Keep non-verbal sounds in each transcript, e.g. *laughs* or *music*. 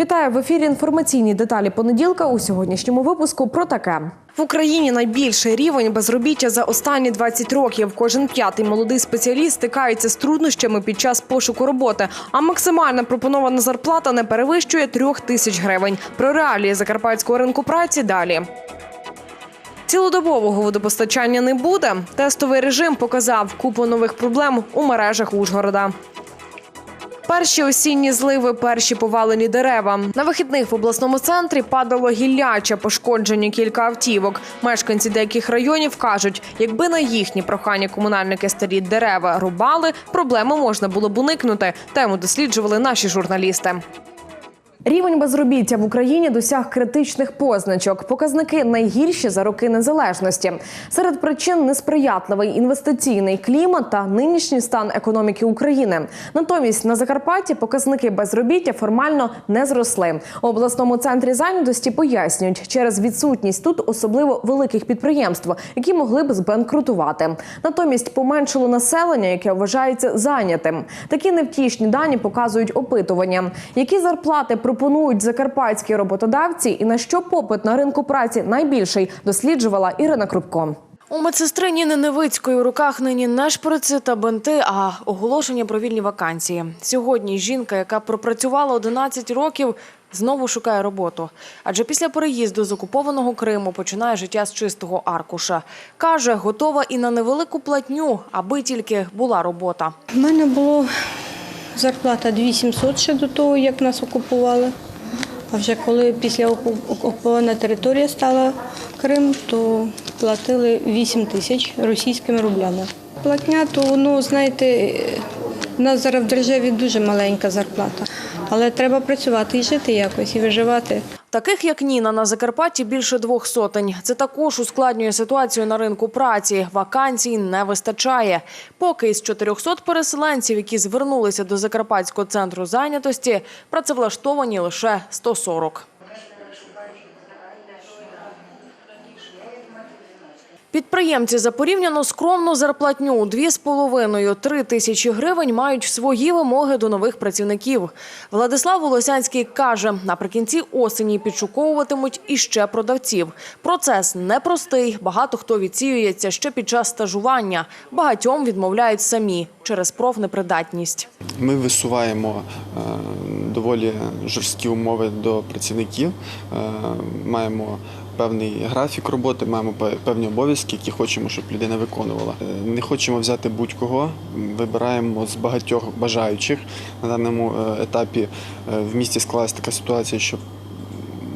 Вітаю в ефірі. Інформаційні деталі понеділка у сьогоднішньому випуску про таке. В Україні найбільший рівень безробіття за останні 20 років. Кожен п'ятий молодий спеціаліст стикається з труднощами під час пошуку роботи. А максимальна пропонована зарплата не перевищує трьох тисяч гривень. Про реалії закарпатського ринку праці далі. Цілодобового водопостачання не буде. Тестовий режим показав купу нових проблем у мережах Ужгорода. Перші осінні зливи, перші повалені дерева. На вихідних в обласному центрі падало гілляче, пошкоджені кілька автівок. Мешканці деяких районів кажуть, якби на їхні прохання комунальники старі дерева рубали, проблеми можна було б уникнути. Тему досліджували наші журналісти. Рівень безробіття в Україні досяг критичних позначок. Показники найгірші за роки незалежності. Серед причин несприятливий інвестиційний клімат та нинішній стан економіки України. Натомість на Закарпатті показники безробіття формально не зросли. У обласному центрі зайнятості пояснюють, через відсутність тут особливо великих підприємств, які могли б збанкрутувати. Натомість поменшило населення, яке вважається зайнятим. Такі невтішні дані показують опитування. Які зарплати пропонують закарпатські роботодавці, і на що попит на ринку праці найбільший, досліджувала Ірина Крупко. У медсестри Ніни Невицької у руках нині не шприци та бинти, а оголошення про вільні вакансії. Сьогодні жінка, яка пропрацювала 11 років, знову шукає роботу. Адже після переїзду з окупованого Криму починає життя з чистого аркуша. Каже, готова і на невелику платню, аби тільки була робота. У мене було зарплата 2700 ще до того, як нас окупували. А вже коли після окупована територія стала Крим, то платили 8 тисяч російськими рублями. Платня, то ну, знаєте, у нас зараз в державі дуже маленька зарплата. Але треба працювати і жити якось, і виживати. Таких як Ніна на Закарпатті більше двох сотень. Це також ускладнює ситуацію на ринку праці. Вакансій не вистачає. Поки із 400 переселенців, які звернулися до Закарпатського центру зайнятості, працевлаштовані лише 140. Підприємці за порівняно скромну зарплатню 2,5-3 тисячі гривень мають свої вимоги до нових працівників. Владислав Волосянський каже, наприкінці осені підшуковуватимуть іще продавців. Процес непростий, багато хто відсіюється ще під час стажування. Багатьом відмовляють самі через профнепридатність. Ми висуваємо е, доволі жорсткі умови до працівників. Е, Маємо певний графік роботи, маємо певні обов'язки, які хочемо, щоб людина виконувала. Е, Не хочемо взяти будь-кого, вибираємо з багатьох бажаючих. На даному е, етапі е, в місті склалася така ситуація, що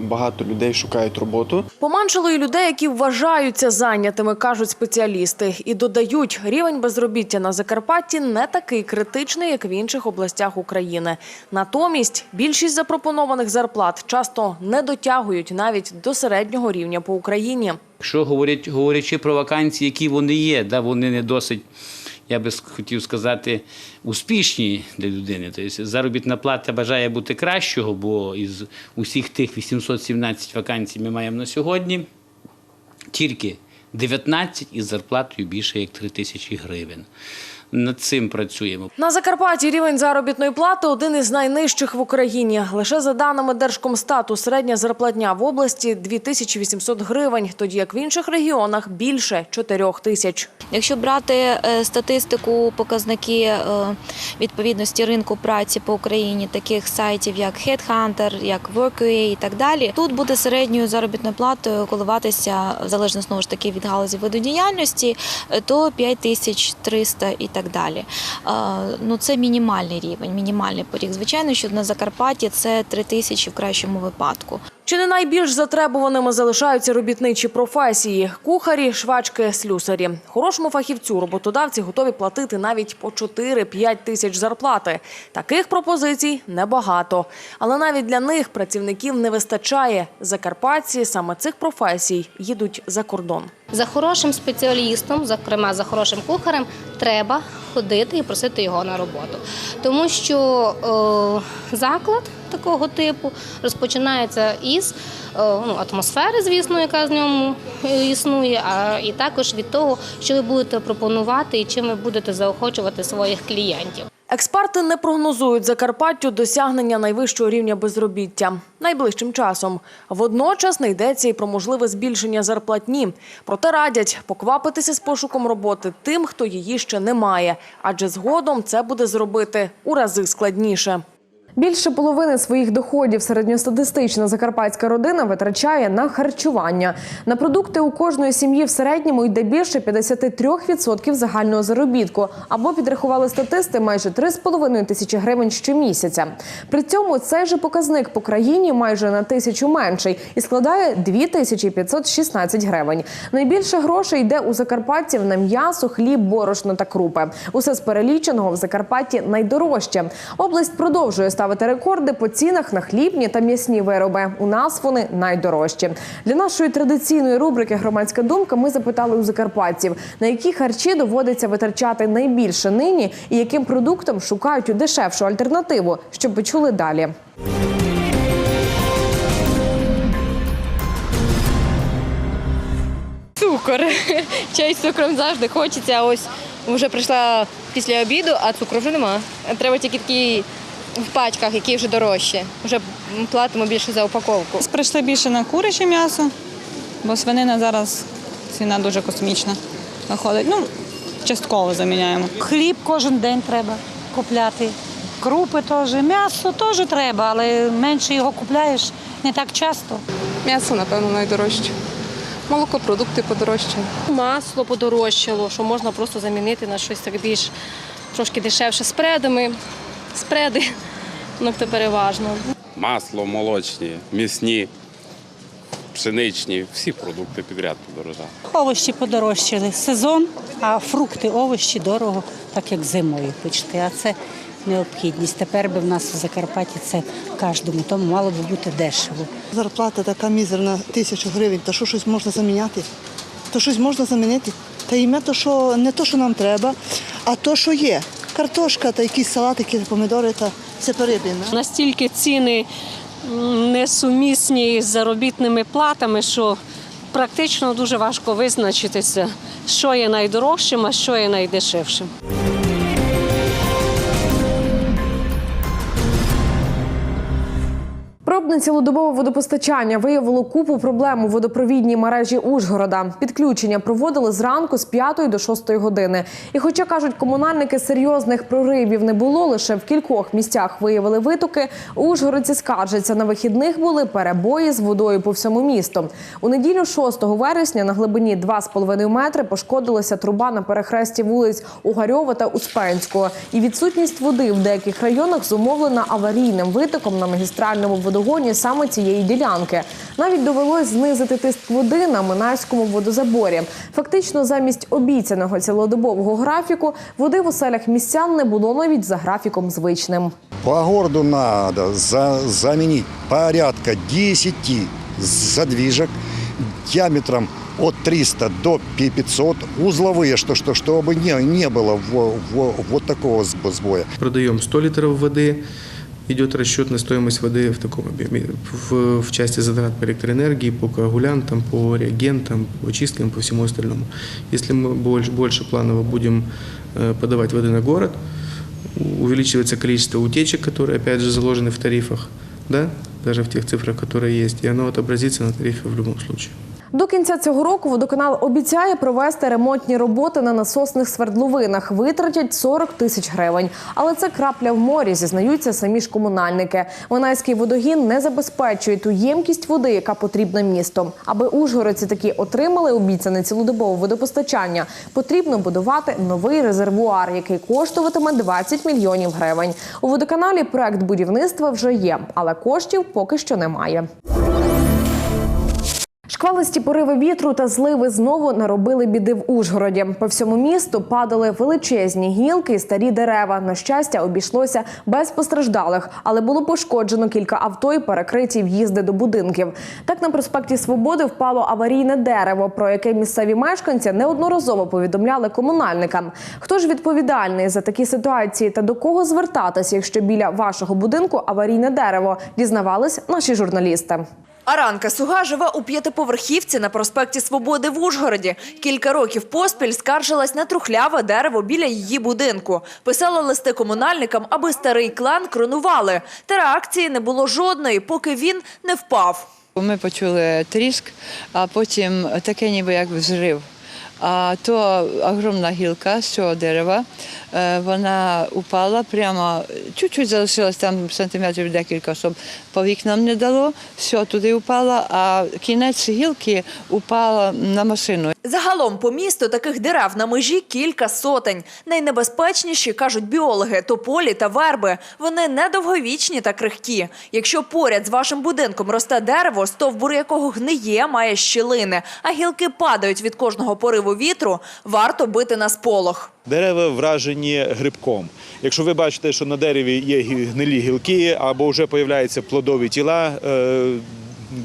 багато людей шукають роботу. Поменшало і людей, які вважаються зайнятими, кажуть спеціалісти. І додають, рівень безробіття на Закарпатті не такий критичний, як в інших областях України. Натомість більшість запропонованих зарплат часто не дотягують навіть до середнього рівня по Україні. Якщо говорять, говорячи про вакансії, які вони є, да, вони не досить, я би хотів сказати, успішні для людини. Тобто заробітна плата бажає бути кращого, бо із усіх тих 817 вакансій ми маємо на сьогодні, тільки 19 із зарплатою більше як 3 тисячі гривень. Над цим працюємо. На Закарпатті рівень заробітної плати один із найнижчих в Україні. Лише за даними Держкомстату, середня зарплатня в області 2800 гривень, тоді як в інших регіонах більше 4 тисяч. Якщо брати е, статистику, показники е, відповідності ринку праці по Україні, таких сайтів як Headhunter, як Workaway і так далі, тут буде середньою заробітною платою коливатися залежно знову ж таки від галузі виду діяльності, е, то 5300 і так далі. Ну це мінімальний рівень, мінімальний поріг. Звичайно, що на Закарпатті це 3000 в кращому випадку. Чи не найбільш затребуваними залишаються робітничі професії – кухарі, швачки, слюсарі. Хорошому фахівцю роботодавці готові платити навіть по 4-5 тисяч зарплати. Таких пропозицій небагато. Але навіть для них працівників не вистачає. Закарпатці саме цих професій їдуть за кордон. За хорошим спеціалістом, зокрема за хорошим кухарем, треба ходити і просити його на роботу. Тому що е, заклад такого типу розпочинається із е, ну, атмосфери, звісно, яка з ньому існує, а і також від того, що ви будете пропонувати і чим ви будете заохочувати своїх клієнтів. Експерти не прогнозують Закарпаттю досягнення найвищого рівня безробіття найближчим часом. Водночас не йдеться і про можливе збільшення зарплатні. Проте радять поквапитися з пошуком роботи тим, хто її ще не має, адже згодом це буде зробити у рази складніше. Більше половини своїх доходів середньостатистична закарпатська родина витрачає на харчування. На продукти у кожної сім'ї в середньому йде більше 53% загального заробітку. Або підрахували статисти майже 3,5 тисячі гривень щомісяця. При цьому цей же показник по країні майже на тисячу менший і складає 2516 гривень. Найбільше грошей йде у закарпатців на м'ясо, хліб, борошно та крупи. Усе з переліченого в Закарпатті найдорожче. Область продовжує ставити рекорди по цінах на хлібні та м'ясні вироби. У нас вони найдорожчі. Для нашої традиційної рубрики Громадська думка ми запитали у закарпатців, на які харчі доводиться витрачати найбільше нині і яким продуктам шукають дешевшу альтернативу, щоб почули далі. Цукор. *laughs* Чай з цукром завжди хочеться, ось вже прийшла після обіду, а цукру вже нема. Треба тільки такі в пачках, які вже дорожчі. Вже платимо більше за упаковку. Прийшли більше на куряче м'ясо, бо свинина зараз ціна дуже космічна виходить. Ну, частково заміняємо. Хліб кожен день треба купляти. Крупи теж, м'ясо теж треба, але менше його купляєш не так часто. М'ясо, напевно, найдорожче. Молокопродукти подорожчі. Масло подорожчало, що можна просто замінити на щось так більш трошки дешевше спредами. Спреди, ну це переважно. масло, молочні, м'ясні, пшеничні, всі продукти підряд подорожали. Овочі подорожчали. Сезон, а фрукти, овочі дорого, так як зимою почти. А це необхідність. Тепер би в нас в Закарпатті це кожному, тому мало би бути дешево. Зарплата така мізерна, тисячу гривень, та що щось можна заміняти? То щось можна замінити. Та ім'я то, що не то, що нам треба, а то, що є. Картошка та якісь салатики, помідори та все перебіне. Настільки ціни несумісні з заробітними платами, що практично дуже важко визначитися, що є найдорожчим, а що є найдешевшим. Пробне цілодобове водопостачання виявило купу проблем у водопровідній мережі Ужгорода. Підключення проводили зранку з 5 до 6 години. І хоча кажуть, комунальники серйозних проривів не було, лише в кількох місцях виявили витоки. Ужгородці скаржаться на вихідних були перебої з водою по всьому місту. У неділю 6 вересня на глибині 2,5 метри пошкодилася труба на перехресті вулиць Угарьова та Успенського. І відсутність води в деяких районах зумовлена аварійним витоком на магістральному водогоні саме цієї ділянки. Навіть довелось знизити тиск води на Минайському водозаборі. Фактично, замість обіцяного цілодобового графіку води в оселях містян не було навіть за графіком звичним. По городу надо за, заменить порядка 10 задвижек диаметром от 300 до 500 узловые, что, что, чтобы не, не было во- во- вот такого сб- сбоя. Продаем 100 литров воды, идет расчет на стоимость воды в таком объеме. В, в части затрат по электроэнергии, по коагулянтам, по реагентам, по очисткам, по всему остальному. Если мы больше, больше планово будем э, подавать воды на город, у- увеличивается количество утечек, которые опять же заложены в тарифах, да, даже в тех цифрах, которые есть, и оно отобразится на тарифе в любом случае. До кінця цього року водоканал обіцяє провести ремонтні роботи на насосних свердловинах. Витратять 40 тисяч гривень. Але це крапля в морі, зізнаються самі ж комунальники. Ванайський водогін не забезпечує ту ємкість води, яка потрібна місту. Аби ужгородці таки отримали обіцяне цілодобове водопостачання, потрібно будувати новий резервуар, який коштуватиме 20 мільйонів гривень. У водоканалі проект будівництва вже є, але коштів поки що немає. Шквалисті пориви вітру та зливи знову наробили біди в Ужгороді. По всьому місту падали величезні гілки і старі дерева. На щастя, обійшлося без постраждалих, але було пошкоджено кілька авто і перекриті в'їзди до будинків. Так на проспекті Свободи впало аварійне дерево, про яке місцеві мешканці неодноразово повідомляли комунальникам. Хто ж відповідальний за такі ситуації та до кого звертатися, якщо біля вашого будинку аварійне дерево? Дізнавались наші журналісти. Аранка Суга живе у п'ятиповерхівці на проспекті Свободи в Ужгороді. Кілька років поспіль скаржилась на трухляве дерево біля її будинку. Писала листи комунальникам, аби старий клан кронували. Та реакції не було жодної, поки він не впав. Ми почули тріск, а потім таке ніби як взрив. А то огромна гілка з цього дерева, е, вона упала прямо, чуть-чуть залишилось там сантиметрів декілька, щоб по вікнам не дало, все туди упало, а кінець гілки упала на машину. Загалом по місту таких дерев на межі кілька сотень. Найнебезпечніші, кажуть біологи, тополі та верби. Вони недовговічні та крихкі. Якщо поряд з вашим будинком росте дерево, стовбур якого гниє, має щілини, а гілки падають від кожного пориву вітру, варто бити на сполох. Дерева вражені грибком. Якщо ви бачите, що на дереві є гнилі гілки або вже появляються плодові тіла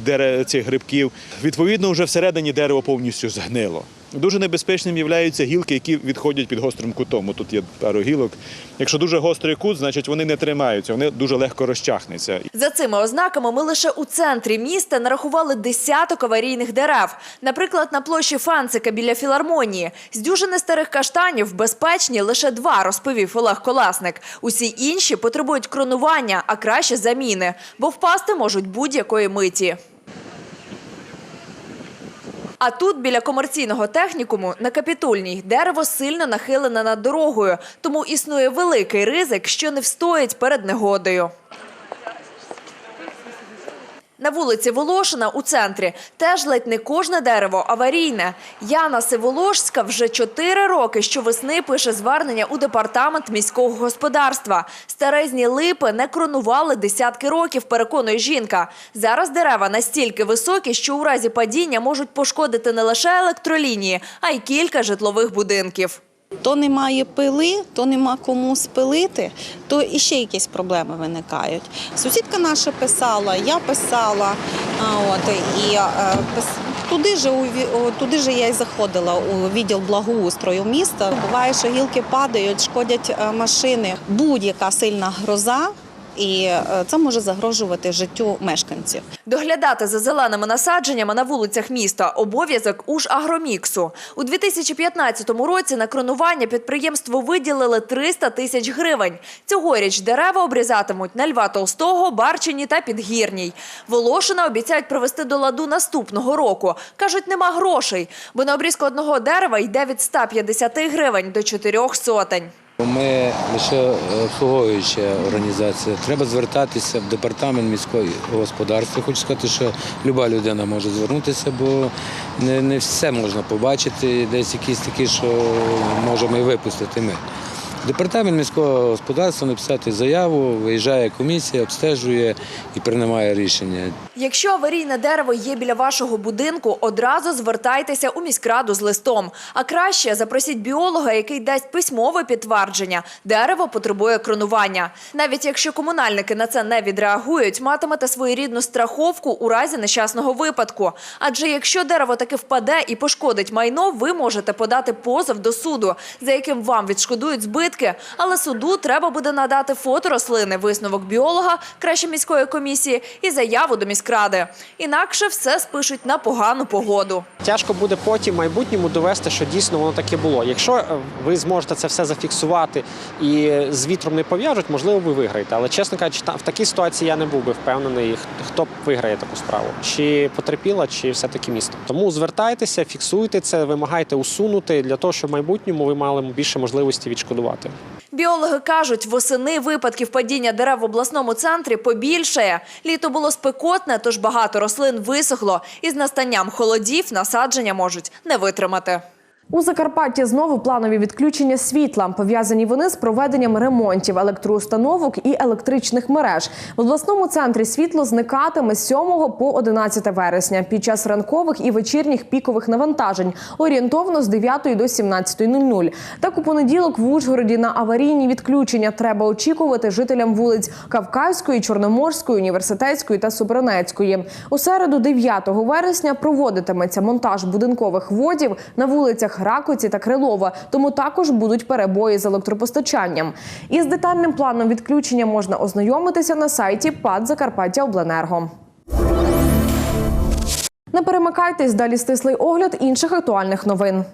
е, цих грибків, відповідно, вже всередині дерево повністю згнило. Дуже небезпечним являються гілки, які відходять під гострим кутом. Тут є пару гілок. Якщо дуже гострий кут, значить вони не тримаються, вони дуже легко розчахнуться. За цими ознаками ми лише у центрі міста нарахували десяток аварійних дерев. Наприклад, на площі Фанцика біля філармонії. З дюжини старих каштанів безпечні лише два, розповів Олег Коласник. Усі інші потребують кронування, а краще заміни, бо впасти можуть будь-якої миті. А тут, біля комерційного технікуму, на капітульній, дерево сильно нахилене над дорогою, тому існує великий ризик, що не встоїть перед негодою. На вулиці Волошина у центрі теж ледь не кожне дерево аварійне. Яна Сиволожська вже чотири роки щовесни пише звернення у департамент міського господарства. Старезні липи не кронували десятки років, переконує жінка. Зараз дерева настільки високі, що у разі падіння можуть пошкодити не лише електролінії, а й кілька житлових будинків. То немає пили, то нема кому спилити, то іще якісь проблеми виникають. Сусідка наша писала, я писала, от, і е, туди же, туди же я й заходила у відділ благоустрою міста. Буває, що гілки падають, шкодять е, машини. Будь-яка сильна гроза, і е, це може загрожувати життю мешканців. Доглядати за зеленими насадженнями на вулицях міста – обов'язок «Ужагроміксу». У 2015 році на кронування підприємству виділили 300 тисяч гривень. Цьогоріч дерева обрізатимуть на Льва Толстого, Барчині та Підгірній. Волошина обіцяють привести до ладу наступного року. Кажуть, нема грошей, бо на обрізку одного дерева йде від 150 гривень до 4 сотень. Ми лише обслуговуюча організація. Треба звертатися в департамент міського господарства. Хочу сказати, що люба людина може звернутися, бо не, не все можна побачити. Десь якісь такі, що можемо і випустити ми. Департамент міського господарства написати заяву, виїжджає комісія, обстежує і приймає рішення. Якщо аварійне дерево є біля вашого будинку, одразу звертайтеся у міськраду з листом. А краще запросіть біолога, який дасть письмове підтвердження. Дерево потребує кронування. Навіть якщо комунальники на це не відреагують, матимете своєрідну страховку у разі нещасного випадку. Адже якщо дерево таки впаде і пошкодить майно, ви можете подати позов до суду, за яким вам відшкодують збитки. Але суду треба буде надати фото рослини, висновок біолога, краще міської комісії і заяву до міськради. Інакше все спишуть на погану погоду. Тяжко буде потім майбутньому довести, що дійсно воно таке було. Якщо е, ви зможете це все зафіксувати і з вітром не пов'яжуть, можливо, ви виграєте. Але чесно кажучи, в такій ситуації я не був би впевнений, хто виграє таку справу, чи потерпіла, чи все-таки місто. Тому звертайтеся, фіксуйте це, вимагайте усунути для того, щоб в майбутньому ви мали більше можливості відшкодувати. Біологи кажуть, восени випадків падіння дерев в обласному центрі побільшає. Літо було спекотне, тож багато рослин висохло. І з настанням холодів насадження можуть не витримати. У Закарпатті знову планові відключення світла. Пов'язані вони з проведенням ремонтів електроустановок і електричних мереж. В обласному центрі світло зникатиме з 7 по 11 вересня під час ранкових і вечірніх пікових навантажень, орієнтовно з 9 до 17.00. Так у понеділок в Ужгороді на аварійні відключення треба очікувати жителям вулиць Кавказької, Чорноморської, Університетської та Собранецької. У середу, 9 вересня, проводитиметься монтаж будинкових водів на вулицях Ракоці та Крилова, тому також будуть перебої з електропостачанням. Із детальним планом відключення можна ознайомитися на сайті ПАД Закарпаття Обленерго. Не перемикайтесь, далі стислий огляд інших актуальних новин.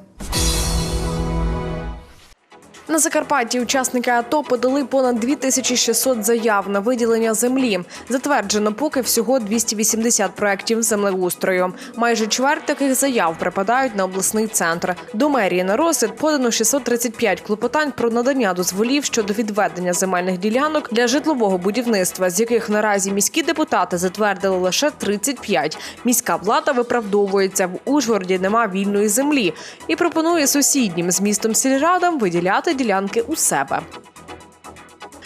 На Закарпатті учасники АТО подали понад 2600 заяв на виділення землі. Затверджено поки всього 280 проєктів землеустрою. Майже чверть таких заяв припадають на обласний центр. До мерії на розгляд подано 635 клопотань про надання дозволів щодо відведення земельних ділянок для житлового будівництва, з яких наразі міські депутати затвердили лише 35. Міська влада виправдовується в Ужгороді. Нема вільної землі і пропонує сусіднім з містом сільрадам виділяти ділянки у себе.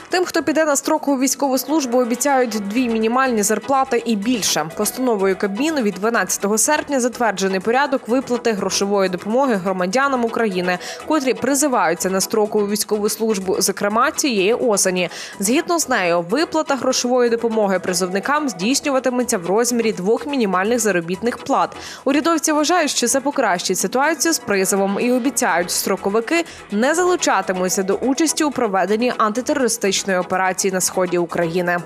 Тим, хто піде на строкову військову службу, обіцяють дві мінімальні зарплати і більше. Постановою Кабміну від 12 серпня затверджений порядок виплати грошової допомоги громадянам України, котрі призиваються на строкову військову службу, зокрема цієї осені. Згідно з нею, виплата грошової допомоги призовникам здійснюватиметься в розмірі двох мінімальних заробітних плат. Урядовці вважають, що це покращить ситуацію з призовом і обіцяють, строковики не залучатимуться до участі у проведенні антитерористичної операції на сході України.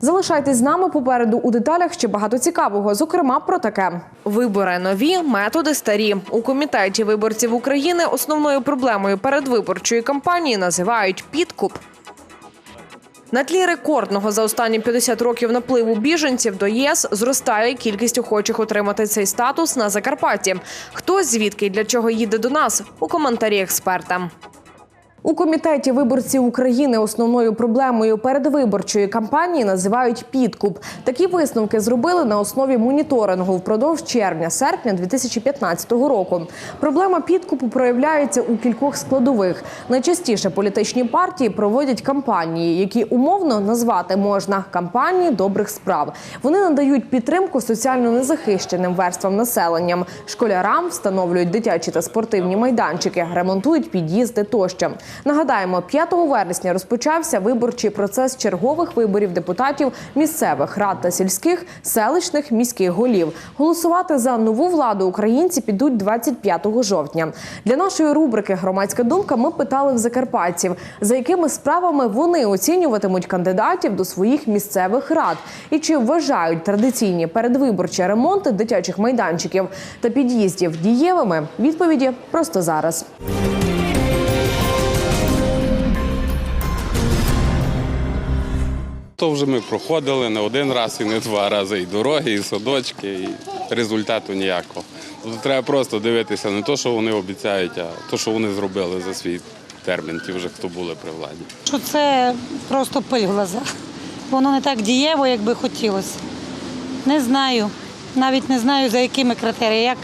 Залишайтесь з нами попереду у деталях ще багато цікавого. Зокрема, про таке: вибори нові, методи старі. У комітеті виборців України основною проблемою передвиборчої кампанії називають підкуп. На тлі рекордного за останні 50 років напливу біженців до ЄС зростає кількість охочих отримати цей статус на Закарпатті. Хто звідки і для чого їде до нас? У коментарі експерта. У комітеті виборців України основною проблемою передвиборчої кампанії називають підкуп. Такі висновки зробили на основі моніторингу впродовж червня-серпня 2015 року. Проблема підкупу проявляється у кількох складових. Найчастіше політичні партії проводять кампанії, які умовно назвати можна кампанії добрих справ. Вони надають підтримку соціально незахищеним верствам населення, школярам встановлюють дитячі та спортивні майданчики, ремонтують під'їзди тощо. Нагадаємо, 5 вересня розпочався виборчий процес чергових виборів депутатів місцевих рад та сільських, селищних міських голів. Голосувати за нову владу українці підуть 25 жовтня. Для нашої рубрики Громадська думка ми питали в закарпатців, за якими справами вони оцінюватимуть кандидатів до своїх місцевих рад і чи вважають традиційні передвиборчі ремонти дитячих майданчиків та під'їздів дієвими. Відповіді просто зараз. То вже ми проходили не один раз і не два рази. І дороги, і садочки, і результату ніякого. Тобто треба просто дивитися не те, що вони обіцяють, а те, що вони зробили за свій термін, ті вже хто були при владі. Що це просто пиль в глазах. Воно не так дієво, як би хотілося. Не знаю. Навіть не знаю, за якими критеріями. Як,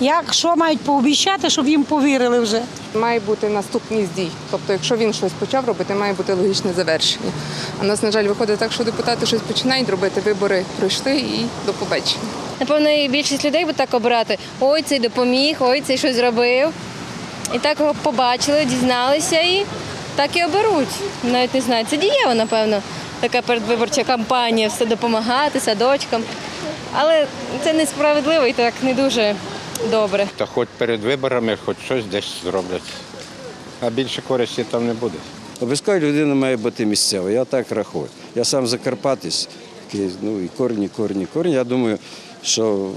як що мають пообіцяти, щоб їм повірили вже. Має бути наступність дій. Тобто, якщо він щось почав робити, має бути логічне завершення. А нас, на жаль, виходить так, що депутати щось починають робити, вибори пройшли і до побачення. Напевно, і більшість людей буде так обирати. Ой, цей допоміг, ой, цей щось зробив. І так його побачили, дізналися і так і оберуть. Навіть не знаю, це дієво, напевно, така передвиборча кампанія, все допомагати садочкам. Але це несправедливо і так не дуже добре. Та хоч перед виборами, хоч щось десь зроблять. А більше користі там не буде. Обов'язково людина має бути місцева, я так рахую. Я сам закарпатець, ну і корні, корні, корні. Я думаю, що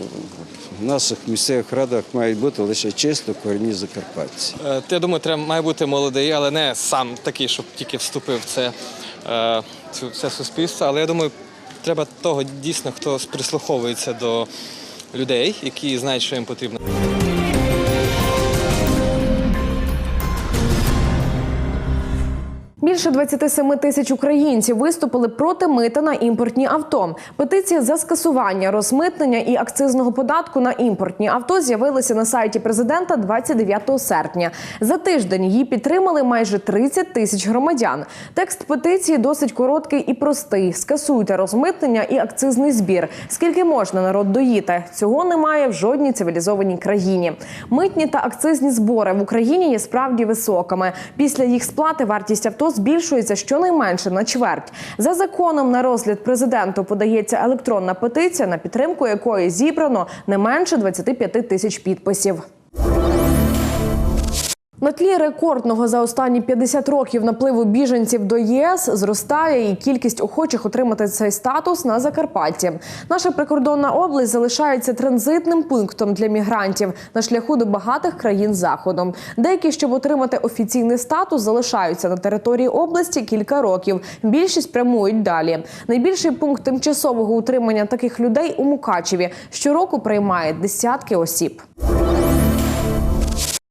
в наших місцевих радах мають бути лише чисто корінні закарпатці. Е, Я думаю, треба має бути молодий, але не сам такий, щоб тільки вступив в це, е, це суспільство. Але я думаю, треба того дійсно, хто прислуховується до людей, які знають, що їм потрібно. Більше 27 тисяч українців виступили проти мита на імпортні авто. Петиція за скасування розмитнення і акцизного податку на імпортні авто з'явилася на сайті президента 29 серпня. За тиждень її підтримали майже 30 тисяч громадян. Текст петиції досить короткий і простий. Скасуйте розмитнення і акцизний збір. Скільки можна народ доїти? Цього немає в жодній цивілізованій країні. Митні та акцизні збори в Україні є справді високими. Після їх сплати вартість авто збільшується щонайменше на чверть. За законом на розгляд президенту подається електронна петиція, на підтримку якої зібрано не менше 25 тисяч підписів. На тлі рекордного за останні 50 років напливу біженців до ЄС зростає і кількість охочих отримати цей статус на Закарпатті. Наша прикордонна область залишається транзитним пунктом для мігрантів на шляху до багатих країн заходу. Деякі, щоб отримати офіційний статус, залишаються на території області кілька років. Більшість прямують далі. Найбільший пункт тимчасового утримання таких людей у Мукачеві щороку приймає десятки осіб.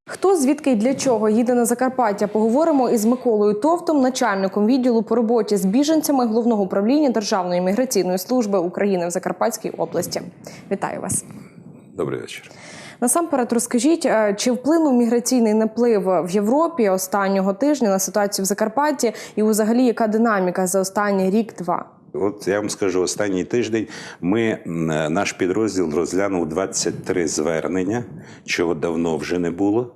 Хто звідки і для чого їде на Закарпаття? Поговоримо із Миколою Товтом, начальником відділу по роботі з біженцями головного управління Державної міграційної служби України в Закарпатській області. Вітаю вас. Добрий вечір. Насамперед, розкажіть, е, чи вплинув міграційний наплив в Європі останнього тижня на ситуацію в Закарпатті, і взагалі яка динаміка за останній рік-два? От я вам скажу, останній тиждень ми наш підрозділ розглянув 23 звернення, чого давно вже не було.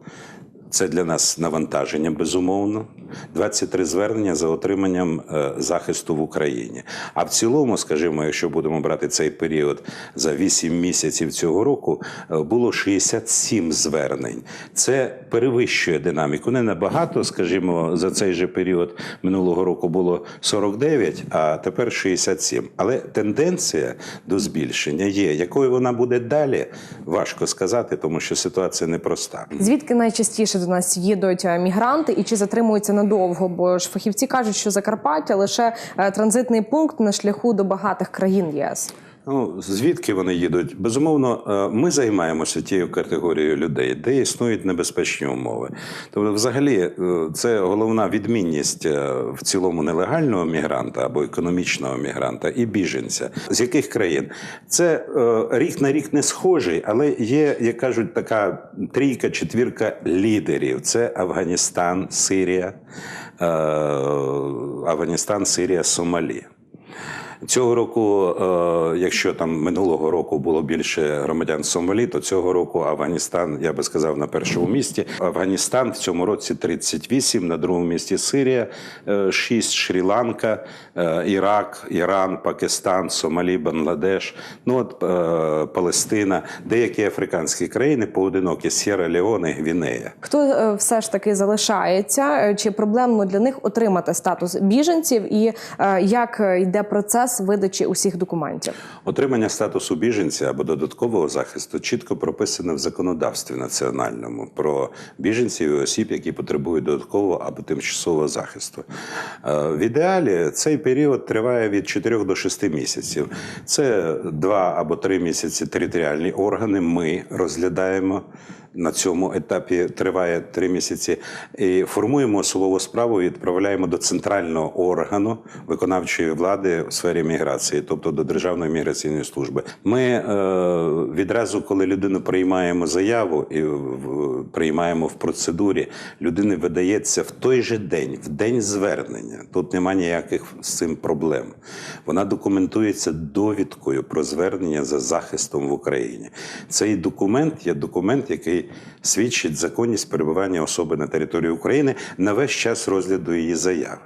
Це для нас навантаження, безумовно. 23 звернення за отриманням е, захисту в Україні. А в цілому, скажімо, якщо будемо брати цей період за 8 місяців цього року, е, було 67 звернень. Це перевищує динаміку. Не набагато, скажімо, за цей же період минулого року було 49, а тепер 67. Але тенденція до збільшення є. Якою вона буде далі, важко сказати, тому що ситуація непроста. Звідки найчастіше до нас їдуть е, мігранти і чи затримуються надовго? Бо ж фахівці кажуть, що Закарпаття лише е, транзитний пункт на шляху до багатих країн ЄС. Ну, звідки вони їдуть? Безумовно, е, ми займаємося тією категорією людей, де існують небезпечні умови. Тобто, взагалі, е, це головна відмінність е, в цілому нелегального мігранта або економічного мігранта і біженця. З яких країн? Це рік на рік не схожий, але є, як кажуть, така трійка, четвірка лідерів: це Афганістан, Сирія, Афганістан, Сирія, Сомалі. Цього року, е, якщо там минулого року було більше громадян Сомалі, то цього року Афганістан, я би сказав, на першому місці. Афганістан в цьому році 38, на другому місці Сирія, 6, Шрі-Ланка, е, Ірак, Іран, Пакистан, Сомалі, Бангладеш, ну от е, Палестина, деякі африканські країни поодинокі Сєра Леоне, Гвінея. Хто е, все ж таки залишається? Е, Чи проблемно для них отримати статус біженців? І е, як е, йде процес видачі усіх документів? Отримання статусу біженця або додаткового захисту чітко прописано в законодавстві національному про біженців і осіб, які потребують додаткового або тимчасового захисту. Е, В ідеалі цей період триває від 4 до 6 місяців. Це 2 або 3 місяці територіальні органи. Ми розглядаємо. На цьому етапі триває три місяці. І формуємо особову справу і відправляємо до центрального органу виконавчої влади в сфері міграції, тобто до Державної міграційної служби. Ми е, відразу, коли людину приймаємо заяву і в, приймаємо в процедурі, людини видається в той же день, в день звернення. Тут немає ніяких з цим проблем. Вона документується довідкою про звернення за захистом в Україні. Цей документ є документ, який свідчить законність перебування особи на території України на весь час розгляду її заяви.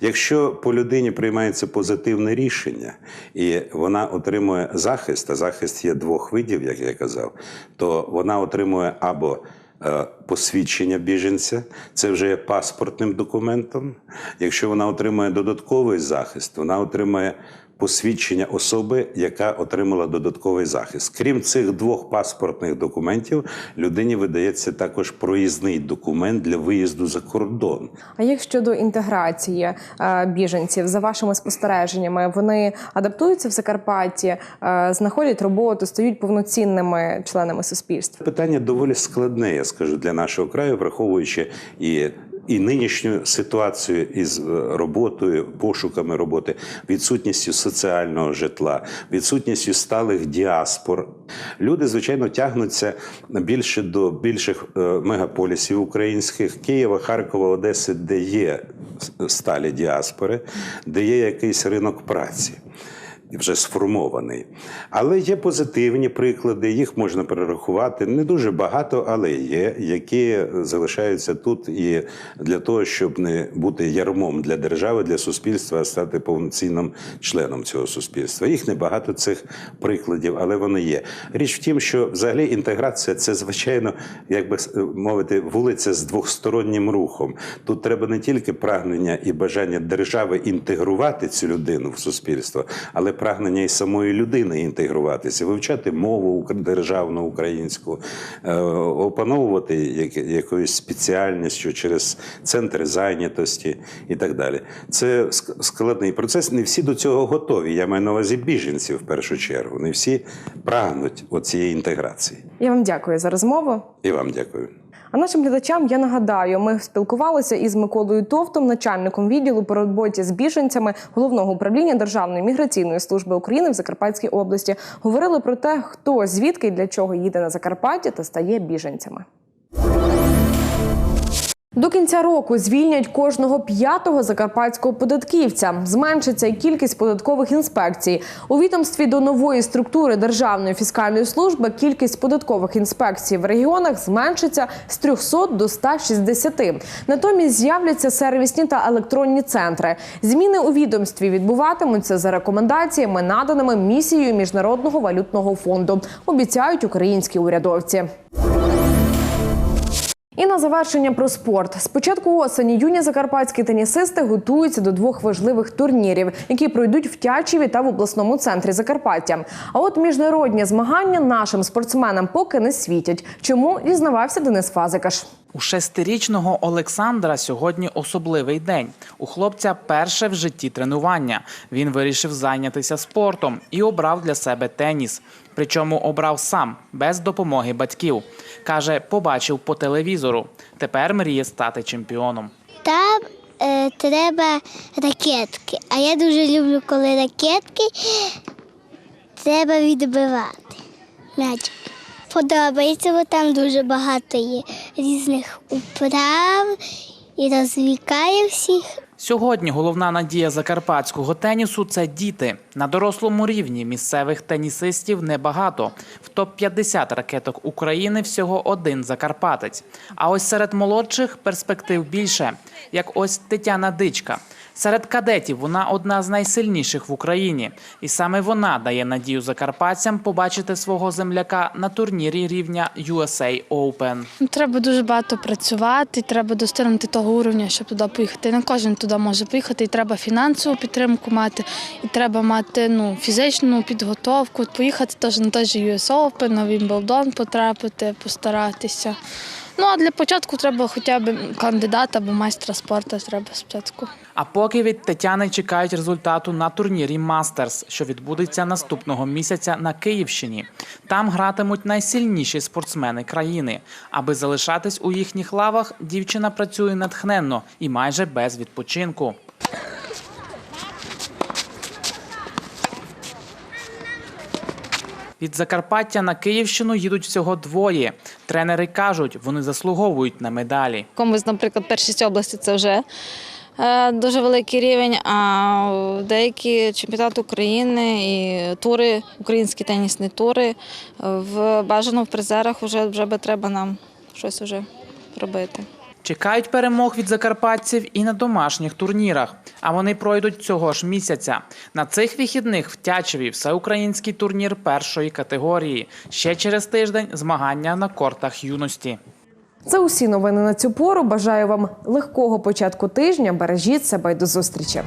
Якщо по людині приймається позитивне рішення і вона отримує захист, а захист є двох видів, як я казав, то вона отримує або е, посвідчення біженця, це вже є паспортним документом. Якщо вона отримує додатковий захист, вона отримує посвідчення особи, яка отримала додатковий захист. Крім цих двох паспортних документів, людині видається також проїзний документ для виїзду за кордон. А як щодо інтеграції е, біженців, за вашими спостереженнями, вони адаптуються в Закарпатті, е, знаходять роботу, стають повноцінними членами суспільства? Питання доволі складне, я скажу, для нашого краю, враховуючи і. І нинішню ситуацію із е, роботою, пошуками роботи, відсутністю соціального житла, відсутністю сталих діаспор. Люди, звичайно, тягнуться більше до більших е, мегаполісів українських Києва, Харкова, Одеси, де є сталі діаспори, де є якийсь ринок праці. Вже сформований. Але є позитивні приклади, їх можна перерахувати. Не дуже багато, але є, які залишаються тут і для того, щоб не бути ярмом для держави, для суспільства, а стати повноцінним членом цього суспільства. Їх небагато цих прикладів, але вони є. Річ в тім, що взагалі інтеграція це звичайно, як би мовити, вулиця з двохстороннім рухом. Тут треба не тільки прагнення і бажання держави інтегрувати цю людину в суспільство, але прагнення і самої людини інтегруватися, вивчати мову державну українську, е, опановувати як- якоюсь спеціальністю через центри зайнятості і так далі. Це ск- складний процес. Не всі до цього готові. Я маю на увазі біженців в першу чергу. Не всі прагнуть цієї інтеграції. Я вам дякую за розмову. І вам дякую. А нашим глядачам я нагадаю, ми спілкувалися із Миколою Товтом, начальником відділу по роботі з біженцями головного управління Державної міграційної служби України в Закарпатській області. Говорили про те, хто звідки і для чого їде на Закарпаття та стає біженцями. До кінця року звільнять кожного п'ятого закарпатського податківця. Зменшиться й кількість податкових інспекцій. У відомстві до нової структури Державної фіскальної служби кількість податкових інспекцій в регіонах зменшиться з 300 до 160. Натомість з'являться сервісні та електронні центри. Зміни у відомстві відбуватимуться за рекомендаціями, наданими місією Міжнародного валютного фонду. Обіцяють українські урядовці. І на завершення про спорт. З початку осені юні закарпатські тенісисти готуються до двох важливих турнірів, які пройдуть в Тячеві та в обласному центрі Закарпаття. А от міжнародні змагання нашим спортсменам поки не світять. Чому дізнавався Денис Фазикаш? У шестирічного Олександра сьогодні особливий день. У хлопця перше в житті тренування. Він вирішив зайнятися спортом і обрав для себе теніс. Причому обрав сам, без допомоги батьків. Каже, побачив по телевізору. Тепер мріє стати чемпіоном. Там е, треба ракетки. А я дуже люблю, коли ракетки треба відбивати. М'ячик. Подобається, бо там дуже багато є різних управ і розвікає всіх. Сьогодні головна надія закарпатського тенісу це діти. На дорослому рівні місцевих тенісистів небагато. В топ-50 ракеток України всього один закарпатець. А ось серед молодших перспектив більше, як ось Тетяна Дичка. Серед кадетів вона одна з найсильніших в Україні, і саме вона дає надію закарпатцям побачити свого земляка на турнірі рівня USA Open. Ну, Треба дуже багато працювати, треба достигнути того уровня, щоб туди поїхати. Не кожен туди може поїхати, і треба фінансову підтримку мати, і треба мати ну, фізичну підготовку. Поїхати теж на той же US Open, на Вімблдон потрапити, постаратися. Ну а для початку треба хоча б кандидата або майстра спорту треба спочатку. А поки від Тетяни чекають результату на турнірі Мастерс, що відбудеться наступного місяця на Київщині. Там гратимуть найсильніші спортсмени країни. Аби залишатись у їхніх лавах, дівчина працює натхненно і майже без відпочинку. Від Закарпаття на Київщину їдуть всього двоє. Тренери кажуть, вони заслуговують на медалі. Комусь, наприклад, першість області це вже е, дуже великий рівень, а деякі чемпіонати України і тури, українські тенісні тури в бажано в призерах вже, вже треба нам щось вже робити. Чекають перемог від закарпатців і на домашніх турнірах. А вони пройдуть цього ж місяця. На цих вихідних в Тячеві всеукраїнський турнір першої категорії. Ще через тиждень змагання на кортах юності. Це усі новини на цю пору. Бажаю вам легкого початку тижня. Бережіть себе і до зустрічі.